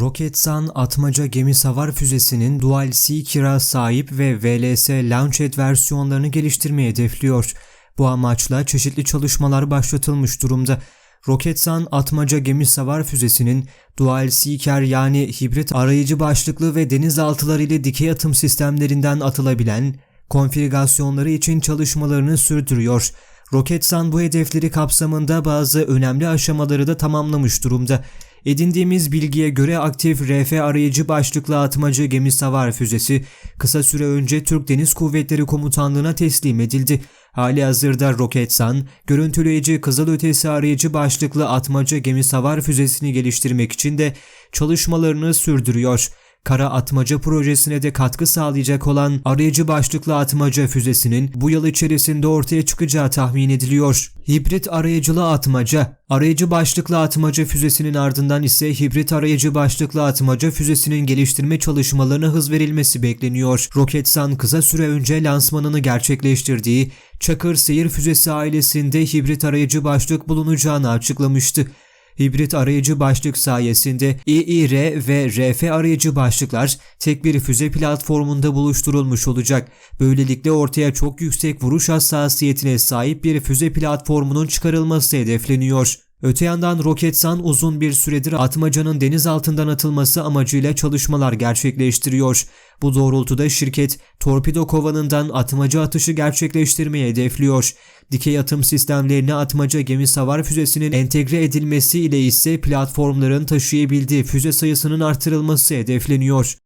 Roketsan atmaca gemi savar füzesinin Dual Seeker'a sahip ve VLS Launchpad versiyonlarını geliştirmeyi hedefliyor. Bu amaçla çeşitli çalışmalar başlatılmış durumda. Roketsan atmaca gemi savar füzesinin Dual Seeker yani hibrit arayıcı başlıklı ve denizaltıları ile dikey atım sistemlerinden atılabilen konfigürasyonları için çalışmalarını sürdürüyor. Roketsan bu hedefleri kapsamında bazı önemli aşamaları da tamamlamış durumda. Edindiğimiz bilgiye göre aktif RF arayıcı başlıklı atmaca gemi savar füzesi kısa süre önce Türk Deniz Kuvvetleri Komutanlığı'na teslim edildi. Hali hazırda Roketsan, görüntüleyici kızılötesi arayıcı başlıklı atmaca gemi savar füzesini geliştirmek için de çalışmalarını sürdürüyor. Kara atmaca projesine de katkı sağlayacak olan arayıcı başlıklı atmaca füzesinin bu yıl içerisinde ortaya çıkacağı tahmin ediliyor. Hibrit arayıcılı atmaca, arayıcı başlıklı atmaca füzesinin ardından ise hibrit arayıcı başlıklı atmaca füzesinin geliştirme çalışmalarına hız verilmesi bekleniyor. Roketsan kısa süre önce lansmanını gerçekleştirdiği Çakır Seyir Füzesi ailesinde hibrit arayıcı başlık bulunacağını açıklamıştı. Hibrit arayıcı başlık sayesinde İİR ve RF arayıcı başlıklar tek bir füze platformunda buluşturulmuş olacak. Böylelikle ortaya çok yüksek vuruş hassasiyetine sahip bir füze platformunun çıkarılması hedefleniyor. Öte yandan Roketsan uzun bir süredir atmacanın deniz altından atılması amacıyla çalışmalar gerçekleştiriyor. Bu doğrultuda şirket torpido kovanından atmaca atışı gerçekleştirmeyi hedefliyor. Dikey atım sistemlerine atmaca gemi savar füzesinin entegre edilmesi ile ise platformların taşıyabildiği füze sayısının artırılması hedefleniyor.